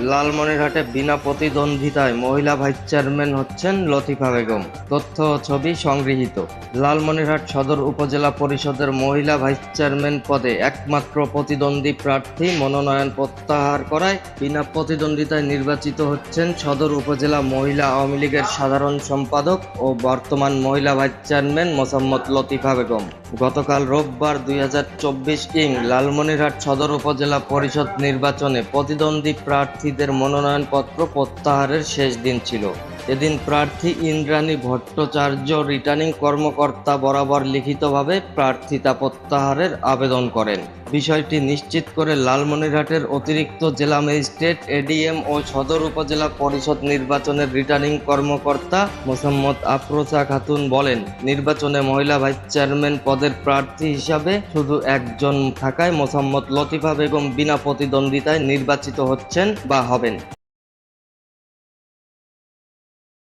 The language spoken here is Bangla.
লালমনিরহাটে বিনা প্রতিদ্বন্দ্বিতায় মহিলা ভাইস চেয়ারম্যান হচ্ছেন লতিফা বেগম। তথ্য ও ছবি সংগৃহীত। লালমনিরহাট সদর উপজেলা পরিষদের মহিলা ভাইস চেয়ারম্যান পদে একমাত্র প্রতিদ্বন্দ্বী প্রার্থী মনোনয়ন প্রত্যাহার করায় বিনা প্রতিদ্বন্দ্বিতায় নির্বাচিত হচ্ছেন সদর উপজেলা মহিলা আওয়ামী লীগের সাধারণ সম্পাদক ও বর্তমান মহিলা ভাইস চেয়ারম্যান মোসাম্মদ লতিফা বেগম। গতকাল রোববার দুই হাজার চব্বিশ ইং লালমনিরহাট সদর উপজেলা পরিষদ নির্বাচনে প্রতিদ্বন্দ্বী প্রার্থীদের মনোনয়নপত্র প্রত্যাহারের শেষ দিন ছিল। এদিন প্রার্থী ইন্দ্রাণী ভট্টাচার্য রিটার্নিং কর্মকর্তা বরাবর লিখিতভাবে প্রার্থিতা প্রত্যাহারের আবেদন করেন। বিষয়টি নিশ্চিত করে লালমনিরহাটের অতিরিক্ত জেলা ম্যাজিস্ট্রেট, এডিএম ও সদর উপজেলা পরিষদ নির্বাচনের রিটার্নিং কর্মকর্তা মোসাম্মদ আফরোজা খাতুন বলেন, নির্বাচনে মহিলা ভাইস চেয়ারম্যান পদের প্রার্থী হিসাবে শুধু একজন থাকায় মোসাম্মদ লতিফা বেগম বিনা প্রতিদ্বন্দ্বিতায় নির্বাচিত হচ্ছেন বা হবেন।